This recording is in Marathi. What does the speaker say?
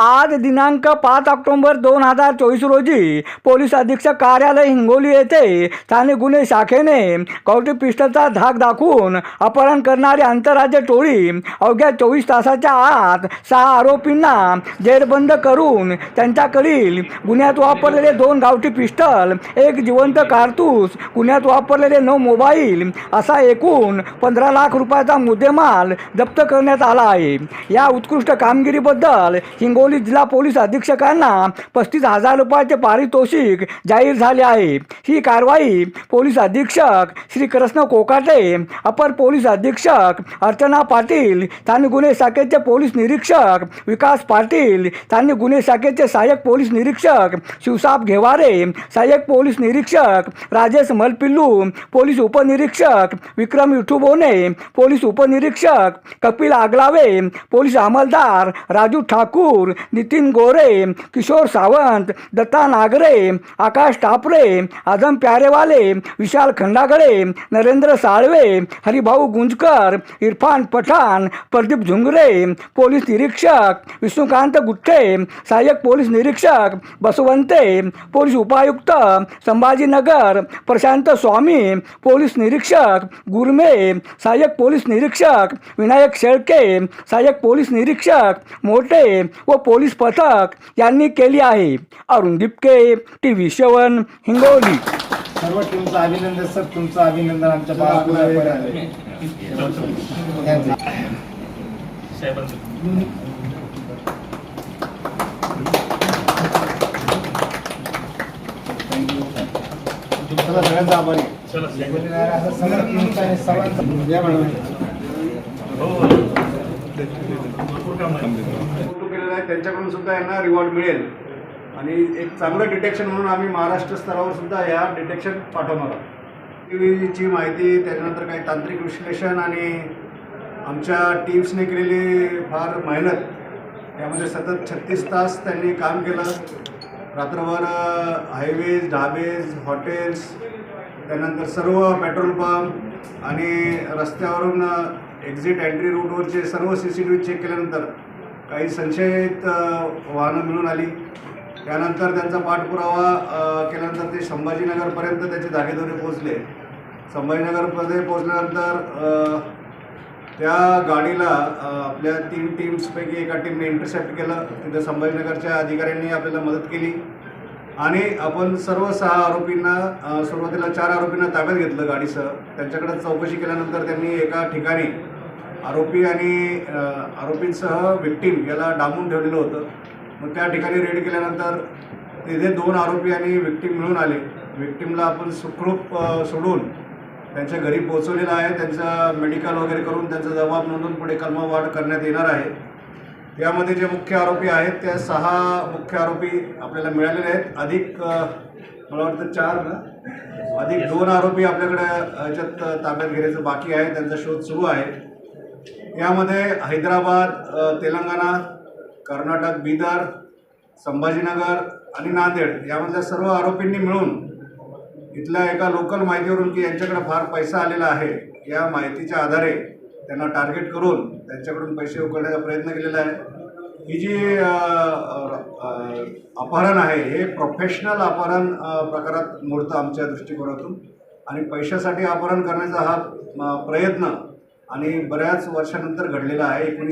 आज दिनांक पाच ऑक्टोबर दोन हजार चोवीस रोजी पोलीस अधीक्षक कार्यालय हिंगोली येथे स्थानिक गुन्हे शाखेने कवटी पिस्टलचा धाक दाखवून अपहरण करणारी आंतरराज्य टोळी अवघ्या चोवीस तासाच्या आत सहा आरोपींना जेरबंद करून त्यांच्याकडील गुन्ह्यात वापरलेले दोन गावठी पिस्टल एक जिवंत कारतूस गुन्ह्यात वापरलेले नऊ मोबाईल असा एकूण पंधरा लाख रुपयाचा मुद्देमाल जप्त करण्यात आला आहे. या उत्कृष्ट कामगिरीबद्दल हिंगोली जिल्हा पोलीस अधीक्षकांना पस्तीस हजार रुपयाचे पारितोषिक जाहीर झाले आहे. ही कारवाई पोलीस अधीक्षक श्री कृष्ण कोकाटे अपर पोलीस अधीक्षक अर्चना पाटील स्थानिक गुन्हे शाखेचे पोलीस निरीक्षक विकास पाटील स्थानिक गुन्हे शाखेचे सहाय्यक पोलीस निरीक्षक शिवसाब घेवारे सहाय्यक पोलीस निरीक्षक राजेश मलपिल्लू पोलीस उपनिरीक्षक विक्रम विठुबोने पोलीस उपनिरीक्षक कपिल आगलावे पोलीस अंमलदार राजू ठाकूर नितीन गोरे किशोर सावंत दत्ता नागरे आकाश टापरे आझम प्यारेवाले विशाल खंडागळे नरेंद्र साळवे हरिभाऊ गुंजकर इरफान पठाण प्रदीप झुंगरे पोलीस निरीक्षक विष्णुकांत गुट्टे सहाय्यक पोलीस निरीक्षक बसवंते पोलीस उपायुक्त संभाजीनगर प्रशांत स्वामी पोलीस निरीक्षक गुरमे सहाय्यक पोलीस निरीक्षक विनायक शेळके सहाय्यक पोलीस निरीक्षक मोठे व पोलीस पथक यांनी केली आहे. Arun Dipke T V seven Hingoli. सर्व टीमचं अभिनंदन सर तुमचं अभिनंदन आमच्या सगळ्यांचा आभारी. सगळ्या टीमचा आणि सर्वांचा केलेलं आहे. त्यांच्याकडून सुद्धा यांना रिवॉर्ड मिळेल. आणि एक चांगलं डिटेक्शन म्हणून आम्ही महाराष्ट्र स्तरावर सुद्धा या डिटेक्शन पाठवणार आहोत. टीव्हीची माहिती त्याच्यानंतर काही तांत्रिक विश्लेषण आणि आमच्या टीम्सने केलेली फार मेहनत यामध्ये सतत छत्तीस तास त्यांनी काम केलं. रात्रभर हायवेज ढाबेज हॉटेल्स त्यानंतर सर्व पेट्रोल पंप आणि रस्त्यावरून एक्झिट एंट्री रूटवरचे सर्व C C T V check केल्यानंतर काही संशयित वाहनं मिळून आली. त्यानंतर त्यांचा पाठपुरावा केल्यानंतर ते संभाजीनगरपर्यंत त्याचे धागेदोरे पोहोचले. संभाजीनगरमध्ये पोहोचल्यानंतर त्या गाडीला आपल्या तीन टीम्सपैकी एका टीमने इंटरसेप्ट केलं. तिथे संभाजीनगरच्या अधिकाऱ्यांनी आपल्याला मदत केली. आणि आपण सर्व सहा आरोपींना सुरुवातीला चार आरोपींना ताब्यात घेतलं गाडीसह. त्यांच्याकडे चौकशी केल्यानंतर त्यांनी एका ठिकाणी आरोपी आणि आरोपींसह विक्टीम याला डांबून ठेवलेलं होतं. मग त्या ठिकाणी रेड केल्यानंतर तिथे दोन आरोपी आणि विक्टीम मिळून आले. विक्टीमला आपण सुखरूप सोडून त्यांच्या घरी पोहोचवलेलं आहे. त्यांचं मेडिकल वगैरे करून त्यांचा जबाब नोंदून पुढे कलमावाढ करण्यात येणार आहे. यामध्ये जे मुख्य आरोपी आहेत त्या सहा मुख्य आरोपी आपल्याला मिळालेले आहेत. अधिक मला वाटतं चार ना? अधिक दोन आरोपी आपल्याकडे याच्यात ताब्यात घेण्याचं बाकी आहे. त्यांचा शोध सुरू आहे. यामध्ये हैदराबाद तेलंगणा कर्नाटक बिदर संभाजीनगर आणि नांदेड यामधल्या सर्व आरोपींनी मिळून इथल्या एका लोकल माहितीवरून की यांच्याकडे फार पैसा आलेला आहे. या माहितीच्या आधारे त्यांना टार्गेट करून त्यांच्याकडून पैसे उकळण्याचा प्रयत्न केलेला आहे. ही जी अपहरण आहे हे प्रोफेशनल अपहरण प्रकारात मोडतं आमच्या दृष्टिकोनातून आणि पैशासाठी अपहरण करण्याचा हा प्रयत्न आणि बऱ्याच वर्षानंतर घडलेला आहे. एकोणीस